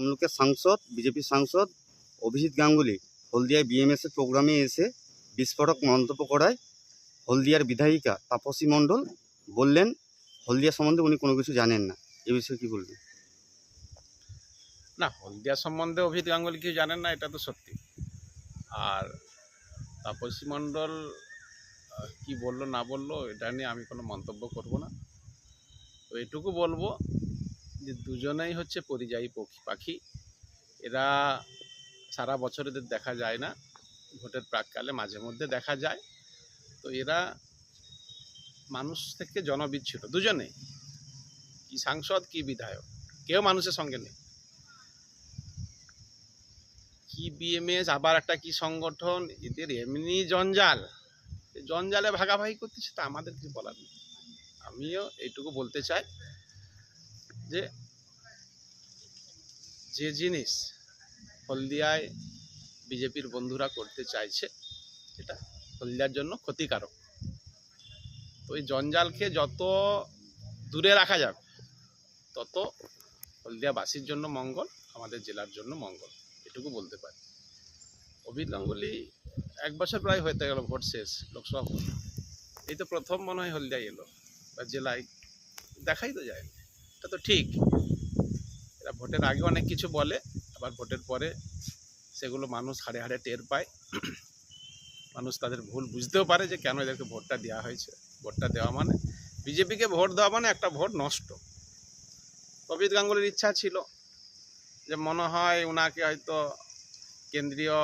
তমলুকের সাংসদ, বিজেপি সাংসদ অভিজিৎ গাঙ্গুলি হলদিয়ায় বিএমএস এর প্রোগ্রামে এসে বিস্ফোরক মন্তব্য করায় হলদিয়ার বিধায়িকা তাপসী মণ্ডল বললেন, হলদিয়া সম্বন্ধে উনি কোনো কিছু জানেন না। এ বিষয়ে কি বলবেন? না, হলদিয়া সম্বন্ধে অভিজিৎ গাঙ্গুলি কিছু জানেন না, এটা তো সত্যি। আর তাপসী মণ্ডল কি বলল না বলল, এটা নিয়ে আমি কোনো মন্তব্য করব না। তো এটুকু বলব যে দুজনেই হচ্ছে পরিযায়ী পক্ষী, পাখি। এরা সারা বছর এদের দেখা যায় না। ভোটের প্রাককালে মাঝে মধ্যে দেখা যায়। তো এরা মানুষ থেকে জনবিচ্ছুত দুজনেই কি সাংসদ, কি বিধায়ক। কেউ মানুষের সঙ্গে নেই। কি বিএমএস আবার একটা কি সংগঠন? এদের এমনি জঞ্জাল। জঞ্জালে ভাগাভাগি করতেছে তা আমাদের কিছু বলার নেই। আমিও এইটুকু বলতে চাই। যে যে জিনিস হলদিয়ায় বিজেপির বন্ধুরা করতে চাইছে, এটা হলদিয়ার জন্য ক্ষতিকারক। তো জঞ্জালকে যত দূরে রাখা যাবে তত হলদিয়াবাসীর জন্য মঙ্গল, আমাদের জেলার জন্য মঙ্গল, এটুকু বলতে পারি। অভিত গাঙ্গুলি এক বছর প্রায় হতে গেল ভোট শেষ, লোকসভা এই তো প্রথম মনে হয় হলদিয়া এলো, বা জেলায়, দেখাই তো যায় এটা তো ঠিক। এরা ভোটের আগে অনেক কিছু বলে, আবার ভোটের পরে সেগুলো মানুষ হাড়ে হাড়ে টের পায়। মানুষ তাদের ভুল বুঝতেও পারে যে কেন এদেরকে ভোটটা দেওয়া হয়েছে। ভোটটা দেওয়া মানে বিজেপিকে ভোট দেওয়া মানে একটা ভোট নষ্ট। অভিত গাঙ্গুলির ইচ্ছা ছিল যে মনে হয় ওনাকে হয়তো কেন্দ্রীয়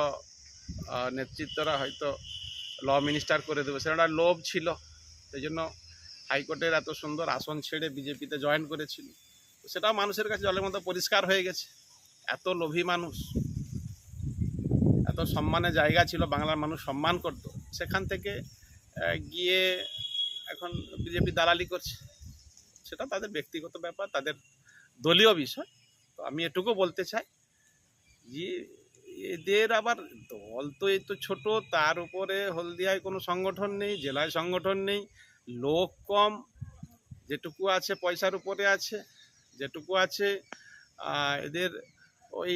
নেতৃত্বরা হয়তো ল মিনিস্টার করে দেবে। সেটা লোভ ছিল। সেই জন্য হাইকোর্টের এত সুন্দর আসন ছেড়ে বিজেপিতে জয়েন করেছিল সেটাও মানুষের কাছে জলের মতো পরিষ্কার হয়ে গেছে। এত লোভী মানুষ, এত সম্মানের জায়গা ছিল, বাংলার মানুষ সম্মান করত। সেখান থেকে গিয়ে এখন বিজেপি দালালি করছে। সেটা তাদের ব্যক্তিগত ব্যাপার, তাদের দলীয় বিষয়। তো আমি এটুকু বলতে চাই যে, এদের আবার দল তো এই তো ছোটো, তার উপরে হলদিয়ায় কোনো সংগঠন নেই, জেলায় সংগঠন নেই লোক কম, যেটুকু আছে পয়সার উপরে আছে, যেটুকু আছে এদের ওই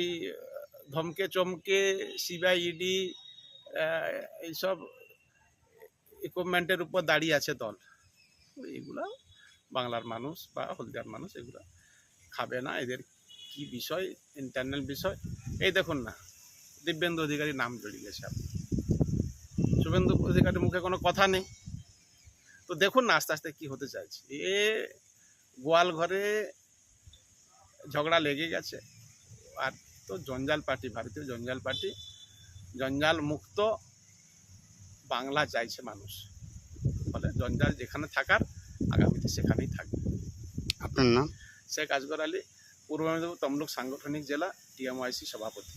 ধমকে চমকে, সিবিআই ইডি এইসব ইকুইপমেন্টের উপর দাঁড়িয়ে আছে দল। এগুলা বাংলার মানুষ বা হলদিয়ার মানুষ এগুলা খাবে না। এদের কি বিষয়? ইন্টারনাল বিষয়? এই দেখুন না, দিব্যেন্দু অধিকারী নাম জড়িয়ে গেছে। আপনার শুভেন্দু অধিকারীর মুখে কোনো কথা নেই। তো দেখুন না আস্তে আস্তে কি হতে চাইছে। এ গোয়াল ঘরে ঝগড়া লেগে গেছে। আর তো জঞ্জাল পার্টি ভারতীয় জঞ্জাল পার্টি। জঞ্জাল মুক্ত বাংলা চাইছে মানুষ। ফলে জঞ্জাল যেখানে থাকার আগামীতে সেখানেই থাকবে। আপনার নাম? শেখ আসগর আলী পূর্ব মেদিনীপুর তমলুক সাংগঠনিক জেলা টিএমওয়াইসি সভাপতি।